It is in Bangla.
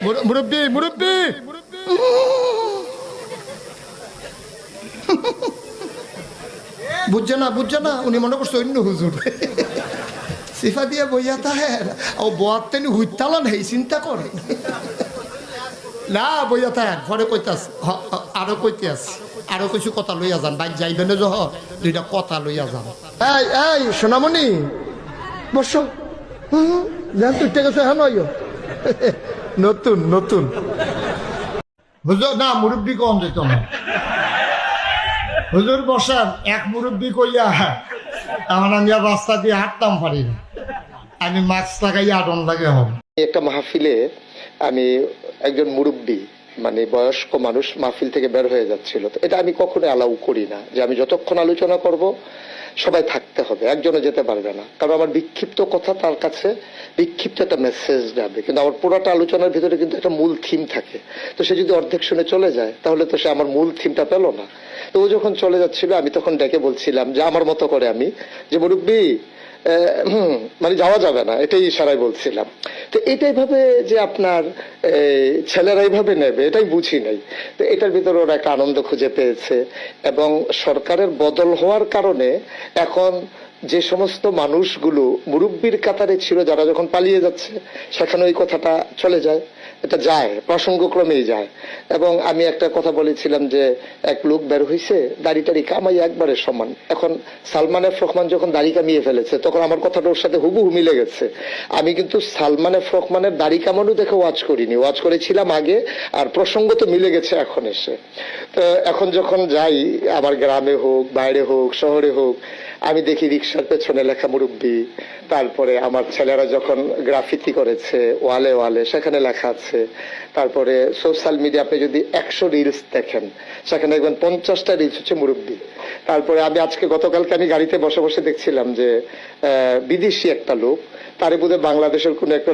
মুর- মুরব্বি মুরব্বি! বুঝছে না বুঝছে না উনি মনে করছে অন্য হুজুর। সিফা দিয়ে বইয়া তাহে ও বোয়ার তেনি হুইতালান হেই চিন্তা করে। না বইয়া তাহে ঘরে কইতাস হ- হ- আরও কইতে আছে আরও কিছু কথা লইয়া যান বাইক যাইবে না যহ দুইটা কথা লইয়া যান। এই এই সোনামণি বস। লেন তুই টেকে হ্যাঁ নয়। নতুন নতুন। হুজুর, না, মুরব্বী কম যে তোমার হুজুর বসান, এক মুরব্বী কইয়া, আমার আমি আর রাস্তা দিয়ে হাঁটতাম পারি না। আমি মাস্ক লাগাইয়া আটন লাগে হব। একটা মাহফিলে আমি একজন মুরব্বী মানে বয়স্ক মানুষ মাহফিল থেকে বের হয়ে যাচ্ছিল। তো এটা আমি কখনো অ্যালাউ করি না যে আমি যতক্ষণ আলোচনা করব, সবাই থাকতে হবে, একজনও যেতে পারবে না। কারণ আমার বিক্ষিপ্ত কথা তার কাছে, বিক্ষিপ্ত একটা মেসেজ যাবে। কিন্তু আমার পুরোটা আলোচনার ভিতরে কিন্তু একটা মূল থিম থাকে। তো সে যদি অর্ধেক শুনে চলে যায়, তাহলে তো সে আমার মূল থিমটা পেল না। তো ও যখন চলে যাচ্ছিল, আমি তখন ডেকে বলছিলাম যে, আমার মতো করে আমি। যে, মুরব্বী মানে যাওয়া যাবে না, এটাই ইশারায় বলছিলাম। তো এটাই ভাবে যে আপনার ছেলেরা এইভাবে নেবে, এটাই বুঝি নাই। তো এটার ভিতরে ওরা একটা আনন্দ খুঁজে পেয়েছে এবং সরকারের বদল হওয়ার কারণে এখন যে সমস্ত মানুষগুলো মুরব্বীর কাতারে ছিল, যারা যখন পালিয়ে যাচ্ছে, সেখানে ওই কথাটা চলে যায়, এটা যায় প্রসঙ্গক্রমেই যায়। এবং আমি একটা কথা বলেছিলাম যে, এক লোক বের হইছে, দাড়ি টাড়ি কামাই একবারে সমান। এখন সালমান এফ রহমান যখন দাড়ি কামিয়ে ফেলেছে তখন আমার কথাটা ওর সাথে হুবহু মিলে গেছে। আমি কিন্তু সালমান এফ রহমানের দাড়ি কামানো দেখে ওয়াচ করিনি। ওয়াচ করেছিলাম আগে, আর প্রসঙ্গ তো মিলে গেছে এখন এসে। তো এখন যখন যাই, আমার গ্রামে হোক, বাইরে হোক, শহরে হোক, আমি দেখি রিক্সার পেছনে লেখা মুরব্বী। তারপরে আমার ছেলেরা যখন গ্রাফিতি করেছে, ওয়ালে ওয়ালে, সেখানে লেখা আছে। তারপরে সোশ্যাল মিডিয়া আপনি যদি একশো রিলস দেখেন, সেখানে দেখবেন পঞ্চাশটা রিলস হচ্ছে মুরব্বী। তারপরে আমি আজকে গতকালকে আমি গাড়িতে বসে বসে দেখছিলাম যে বিদেশি একটা লোক তারে বোধহয় বাংলাদেশের কোন একটা